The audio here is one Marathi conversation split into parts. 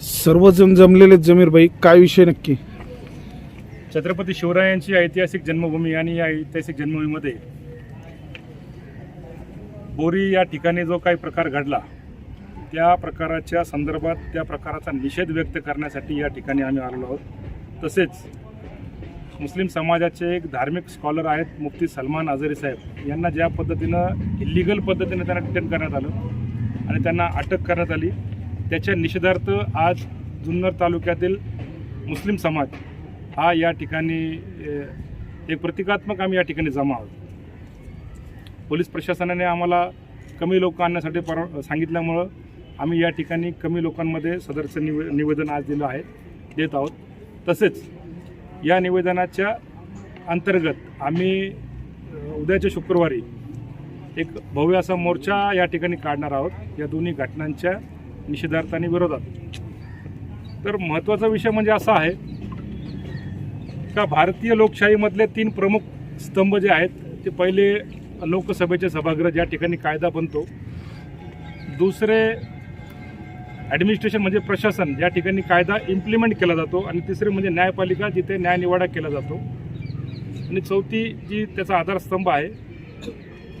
सर्वजण जमलेले जमीरबाई काय विषय नक्की? छत्रपती शिवरायांची ऐतिहासिक जन्मभूमी आणि या ऐतिहासिक जन्मभूमीमध्ये बोरी या ठिकाणी जो काही प्रकार घडला त्या प्रकाराच्या संदर्भात त्या प्रकाराचा निषेध व्यक्त करण्यासाठी या ठिकाणी आम्ही आलेलो आहोत. तसेच मुस्लिम समाजाचे एक धार्मिक स्कॉलर आहेत मुफ्ती सलमान आझरी साहेब. यांना ज्या पद्धतीनं इलिगल पद्धतीनं त्यांना डिटेन करण्यात आलं आणि त्यांना अटक करण्यात आली त्याच्या निषेधार्थ आज जुन्नर तालुक्यातील मुस्लिम समाज हा या ठिकाणी एक प्रतिकात्मक आम्ही या ठिकाणी जमा आहोत. पोलीस प्रशासनाने आम्हाला कमी लोक आणण्यासाठी पर सांगितल्यामुळं आम्ही या ठिकाणी कमी लोकांमध्ये सदरचं निवे निवेदन आज दिलं आहे देत आहोत. तसेच या निवेदनाच्या अंतर्गत आम्ही उद्याच्या शुक्रवारी एक भव्य असा मोर्चा या ठिकाणी काढणार आहोत. या दोन्ही घटनांच्या निषेधार्थ आणि विरोधात. तर महत्त्वाचा विषय म्हणजे असा आहे का भारतीय लोकशाहीमधले तीन प्रमुख स्तंभ जे आहेत ते पहिले लोकसभेचे सभागृह ज्या ठिकाणी कायदा बनतो दुसरे ॲडमिनिस्ट्रेशन म्हणजे प्रशासन या ठिकाणी कायदा इम्प्लिमेंट केला जातो आणि तिसरे म्हणजे न्यायपालिका जिथे न्यायनिवाडा केला जातो. आणि चौथी जी त्याचा आधारस्तंभ आहे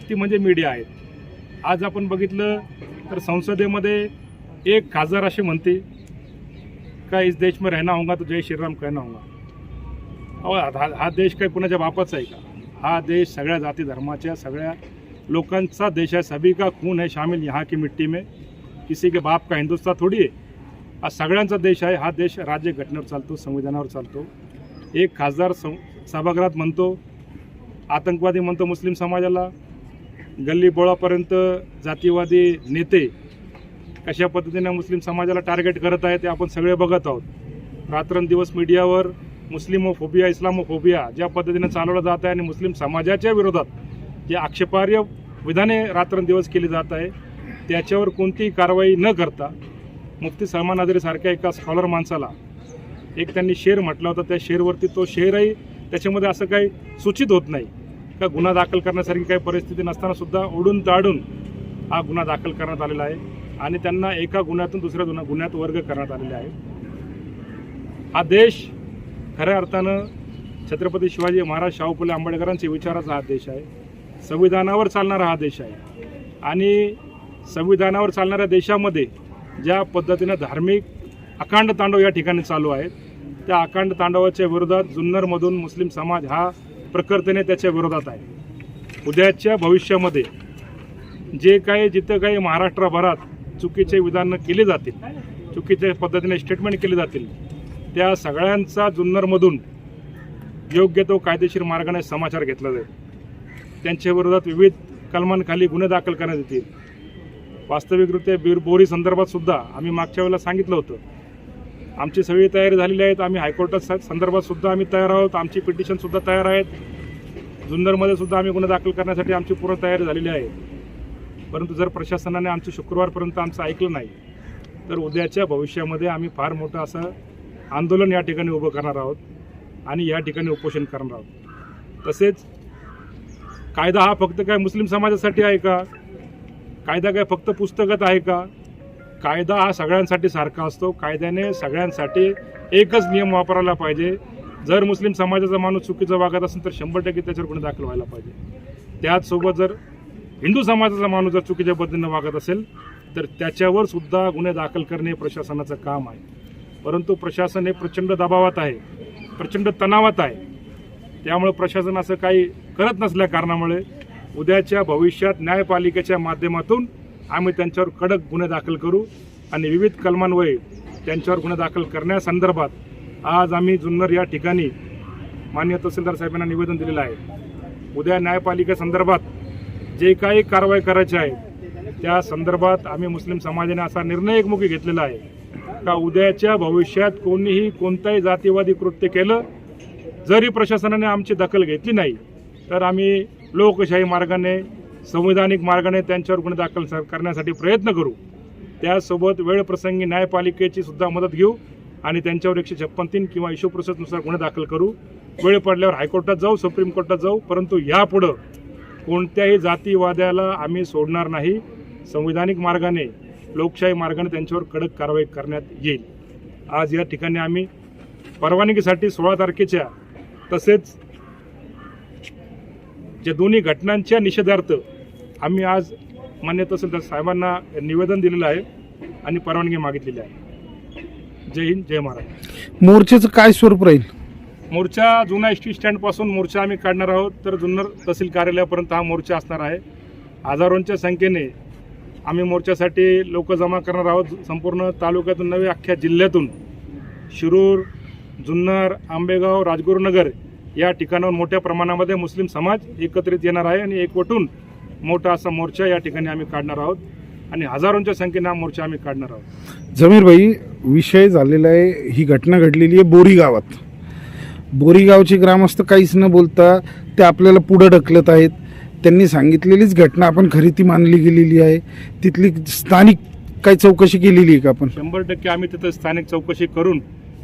ती म्हणजे मीडिया आहे. आज आपण बघितलं तर संसदेमध्ये एक खासदार असे म्हणते का इस देश में रहना होगा तो जय श्रीराम कहना होगा. अहो हा हा देश काही कुणाच्या बापाचा आहे का? हा देश सगळ्या जाती धर्माच्या सगळ्या लोकांचा देश आहे. सभी का खून है शामिल यहाँ की मिट्टी में. किसी के बाप का हिंदुस्तान थोडी आहे हा सगळ्यांचा देश आहे हा देश राज्य घटनेवर चालतो संविधानावर चालतो. एक खासदार सं सभागृहात म्हणतो आतंकवादी म्हणतो मुस्लिम समाजाला गल्ली बोळापर्यंत जातीवादी नेते कशा पद्धतीने मुस्लिम समाजाला टार्गेट करत आहे ते आपण सगळे बघत आहोत. रात्रंदिवस मीडियावर मुस्लिमोफोबिया इस्लामोफोबिया ज्या पद्धतीने चालवलं जात आहे आणि मुस्लिम समाजाच्या विरोधात जे आक्षेपार्ह विधाने रात्रंदिवस केली जात आहे त्याच्यावर कोणतीही कारवाई न करता मुफ्ती सलमान आजरेसारख्या एका स्कॉलर माणसाला एक त्यांनी शेर म्हटला होता. त्या शेरवरती तो शेरही त्याच्यामध्ये असं काही सूचित होत नाही. का गुन्हा दाखल करण्यासारखी काही परिस्थिती नसतानासुद्धा ओढून ताडून हा गुन्हा दाखल करण्यात आलेला आहे आणि त्यांना एका गुन्ह्यातून दुसऱ्या गुन्हा गुन्ह्यात वर्ग करण्यात आलेले आहे. हा देश खऱ्या अर्थानं छत्रपती शिवाजी महाराज शाहू फुले आंबेडकरांचे विचाराचा हा देश आहे. संविधानावर चालणारा हा देश आहे. आणि संविधानावर चालणाऱ्या देशामध्ये ज्या पद्धतीनं धार्मिक अखंड तांडव या ठिकाणी चालू आहेत त्या अखंड तांडवाच्या विरोधात जुन्नरमधून मुस्लिम समाज हा प्रखरतेने त्याच्या विरोधात आहे. उद्याच्या भविष्यामध्ये जे काही जिथं काही महाराष्ट्रभरात चुकीचे विधानं केले जातील चुकीच्या पद्धतीने स्टेटमेंट केले जातील त्या सगळ्यांचा जुन्नरमधून योग्य तो कायदेशीर मार्गाने समाचार घेतला जाईल. त्यांच्या विरोधात विविध कलमांखाली गुन्हे दाखल करण्यात येतील. वास्तविकरित्या बिरबोरी संदर्भात सुद्धा आम्ही मागच्या वेळेला सांगितलं होतं. आमची सगळी तयारी झालेली आहेत आम्ही हायकोर्टात संदर्भात सुद्धा आम्ही तयार आहोत. आमची पिटिशन सुद्धा तयार आहेत. जुन्नरमध्ये सुद्धा आम्ही गुन्हा दाखल करण्यासाठी आमची पूर्ण तयारी झालेली आहे. परंतु जर प्रशासनाने आमचं शुक्रवारपर्यंत आमचं ऐकलं नाही तर उद्याच्या भविष्यामध्ये आम्ही फार मोठं असं आंदोलन या ठिकाणी उभं करणार आहोत आणि या ठिकाणी उपोषण करणार आहोत. तसेच कायदा हा फक्त काय मुस्लिम समाजासाठी आहे का? कायदा काय फक्त पुस्तकात आहे का? कायदा हा सगळ्यांसाठी सारखा असतो. कायद्याने सगळ्यांसाठी एकच नियम वापरायला पाहिजे. जर मुस्लिम समाजाचा माणूस चुकीचा वागत असेल तर शंभर टक्के त्याच्यावर गुन्हे दाखल व्हायला पाहिजे. त्याचसोबत जर हिंदू समाजाचा माणूस जर चुकीच्या पद्धतीनं वागत असेल तर त्याच्यावर सुद्धा गुन्हे दाखल करणे हे प्रशासनाचं काम आहे. परंतु प्रशासन हे प्रचंड दबावात आहे प्रचंड तणावात आहे. त्यामुळे प्रशासन असं काही करत नसल्या कारणामुळे उद्याच्या भविष्यात न्यायपालिकेच्या माध्यमातून आम्ही त्यांच्यावर कडक गुन्हे दाखल करू आणि विविध कलमांवये त्यांच्यावर गुन्हे दाखल करण्यासंदर्भात आज आम्ही जुन्नर या ठिकाणी मान्य तहसीलदार साहेबांना निवेदन दिलेलं आहे. उद्या न्यायपालिकेसंदर्भात जे काही कारवाई करायची आहे त्या संदर्भात आम्ही मुस्लिम समाजाने असा निर्णय एकमुखी घेतलेला आहे का उद्याच्या भविष्यात कोणीही कोणताही जातीवादी कृत्य केलं जरी प्रशासनाने आमची दखल घेतली नाही तर आम्ही लोकशाही मार्गाने संविधानिक मार्गाने त्यांच्यावर गुन्हे दाखल स- करण्यासाठी प्रयत्न करू. त्यासोबत वेळप्रसंगी न्यायपालिकेची सुद्धा मदत घेऊ आणि त्यांच्यावर एकशे छप्पन तीन किंवा इशू प्रोसेसनुसार गुन्हे दाखल करू. वेळ पडल्यावर हायकोर्टात जाऊ सुप्रीम कोर्टात जाऊ परंतु यापुढं कोणत्याही जातीवाद्याला आम्ही सोडणार नाही. संविधानिक मार्गाने लोकशाही मार्गाने त्यांच्यावर कडक कारवाई करण्यात येईल. आज या ठिकाणी आम्ही परवानगीसाठी सोळा तारखेच्या तसेच जे दोन्ही घटनांच्या निषेधार्थ आम्ही आज मान्य तहसीलदार साहेबांना निवेदन दिलेलं आहे आणि परवानगी मागितलेली आहे. जय हिंद जय महाराज मोर्चाचं काय स्वरूप राहील? मोर्चा जुना एस टी स्टँडपासून मोर्चा आम्ही काढणार आहोत तर जुन्नर तहसील कार्यालयापर्यंत हा मोर्चा असणार आहे. हजारोंच्या संख्येने आम्ही मोर्चासाठी लोक जमा करणार आहोत. संपूर्ण तालुक्यातून नव्हे अख्ख्या जिल्ह्यातून. शिरूर जुन्नर आंबेगाव राजगुरुनगर या ठिकाणावर मोठ्या प्रमाणामध्ये मुस्लिम समाज एकत्रित येणार आहे आणि एकवटून मोठा असा मोर्चा या ठिकाणी आम्ही काढणार आहोत. आणि हजारोंच्या संख्येने हा मोर्चा आम्ही काढणार आहोत. जमीर भाई विषय झालेला आहे. ही घटना घडलेली आहे बोरी गावात. बोरी गावचे ग्रामस्थ काहीच न बोलता ते आपल्याला पुढं ढकलत आहेत. त्यांनी सांगितलेलीच घटना आपण खरी ती मानली गेलेली आहे. तिथली स्थानिक काही चौकशी केलेली आहे का आपण? शंभर टक्के आम्ही तिथं स्थानिक चौकशी करून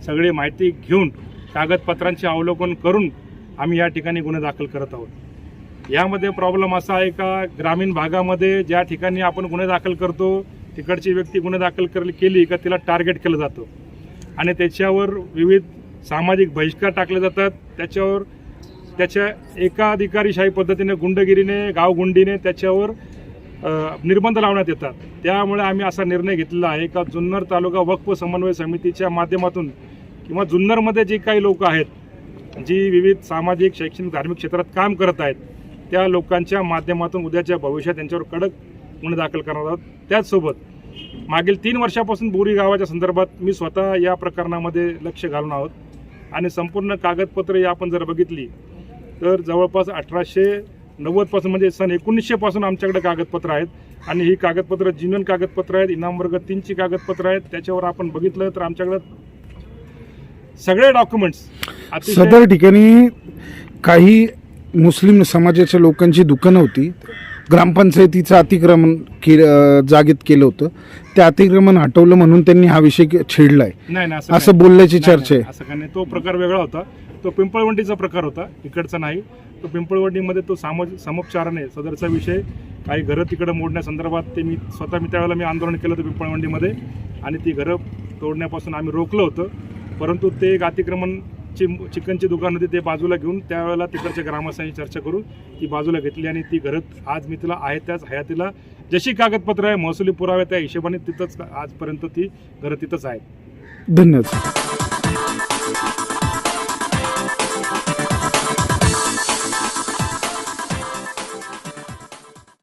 सगळी माहिती घेऊन कागदपत्रांचे अवलोकन करून आम्ही या ठिकाणी गुन्हे दाखल करत आहोत. यामध्ये प्रॉब्लेम असा आहे का ग्रामीण भागामध्ये ज्या ठिकाणी आपण गुन्हे दाखल करतो तिकडची व्यक्ती गुन्हे दाखल कर केली का तिला टार्गेट केलं जातं. आणि त्याच्यावर विविध सामाजिक बहिष्कार टाकले जातात. त्याच्यावर त्याच्या एकाधिकारीशाही पद्धतीने गुंडगिरीने गावगुंडीने त्याच्यावर निर्बंध लावण्यात येतात. त्यामुळे आम्ही असा निर्णय घेतलेला आहे का जुन्नर तालुका वक्फ समन्वय समितीच्या माध्यमातून किंवा जुन्नरमध्ये जे काही लोक आहेत जी विविध सामाजिक शैक्षणिक धार्मिक क्षेत्रात काम करत आहेत त्या लोकांच्या माध्यमातून उद्याच्या भविष्यात त्यांच्यावर कडक गुन्हे दाखल करणार आहोत. त्याचसोबत मागील तीन वर्षापासून बोरी गावाच्या संदर्भात मी स्वतः या प्रकरणामध्ये लक्ष घालून आहोत. आणि संपूर्ण कागदपत्रे आपण जर बघितली तर जवळपास अठराशे नव्वदपासून म्हणजे सन एकोणीसशेपासून आमच्याकडे कागदपत्र आहेत. आणि ही कागदपत्र जिनन कागदपत्र आहेत इनाम वर्ग तीनची कागदपत्र आहेत. त्याच्यावर आपण बघितलं तर आमच्याकडे सगळे डॉक्युमेंट्स सदर ठिकाणी काही मुस्लिम समाजाच्या लोकांची दुकानं होती. ग्रामपंचायतीचं अतिक्रमण के जागेत केलं होतं. ते अतिक्रमण हटवलं म्हणून त्यांनी हा विषय छेडलाय. नाही नाही असं असं नाही. बोलण्याची नाही, चर्चा आहे. असं काही नाही. तो प्रकार वेगळा होता. तो पिंपळवंडीचा प्रकार होता. इकडचा नाही. तो पिंपळवंडीमध्ये तो सामोज समोपचाराने सदरचा विषय काही घरं तिकडं मोडण्यासंदर्भात ते मी स्वतः मी त्यावेळेला मी आंदोलन केलं होतं पिंपळवंडीमध्ये. आणि ती घरं तोडण्यापासून आम्ही रोखलं होतं. परंतु ते एक अतिक्रमणची चिकनची दुकान होती ते बाजूला घेऊन त्यावेळेला तिकडच्या ग्रामस्थांची चर्चा करून ती बाजूला घेतली आणि ती घरं आज मी तिला आहे त्याच हयातीला जशी कागदपत्र आहे महसुली पुरावे त्या हिशोबाने तिथंच आजपर्यंत ती घरं तिथंच आहेत. धन्यवाद.